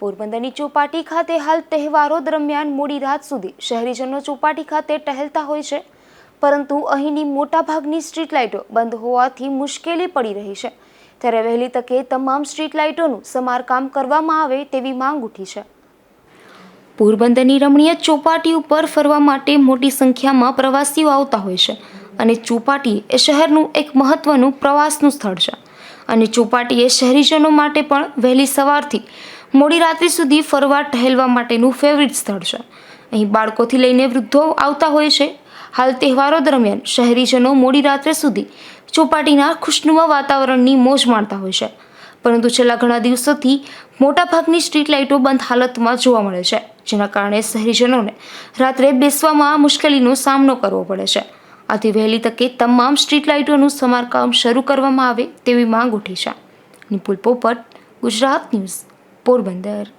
પોરબંદરની ચોપાટી ખાતે હાલ તહેવારો દરમિયાન મોડી રાત સુધી શહેરીજનો ચોપાટી ખાતે ટહેલતા હોય છે. પરંતુ અહીંની મોટાભાગની સ્ટ્રીટ લાઇટો બંધ હોવાથી મુશ્કેલી પડી રહી છે. ત્યારે વહેલી તકે તમામ સ્ટ્રીટ લાઇટોનું સમારકામ કરવામાં આવે તેવી માંગ ઉઠી છે. પોરબંદરની રમણીય ચોપાટી ઉપર ફરવા માટે મોટી સંખ્યામાં પ્રવાસીઓ આવતા હોય છે અને ચોપાટી એ શહેરનું એક મહત્વનું પ્રવાસનું સ્થળ છે. અને ચોપાટી એ શહેરીજનો માટે પણ વહેલી સવારથી મોડી રાત્રિ સુધી ફરવા ટહેલવા માટેનું ફેવરિટ સ્થળ છે. અહીં બાળકોથી લઈને વૃદ્ધો આવતા હોય છે. હાલ તહેવારો દરમિયાન શહેરીજનો મોડી રાત્રે સુધી ચોપાટીના ખુશનુમા વાતાવરણની મોજ માણતા હોય છે. પરંતુ છેલ્લા ઘણા દિવસોથી મોટાભાગની સ્ટ્રીટ લાઇટો બંધ હાલતમાં જોવા મળે છે, જેના કારણે શહેરીજનોને રાત્રે બેસવામાં મુશ્કેલીનો સામનો કરવો પડે છે. આથી વહેલી તકે તમામ સ્ટ્રીટ લાઇટોનું સમારકામ શરૂ કરવામાં આવે તેવી માંગ ઉઠી છે. નિપુલ પોપટ, ગુજરાત ન્યૂઝ. પોરબંદર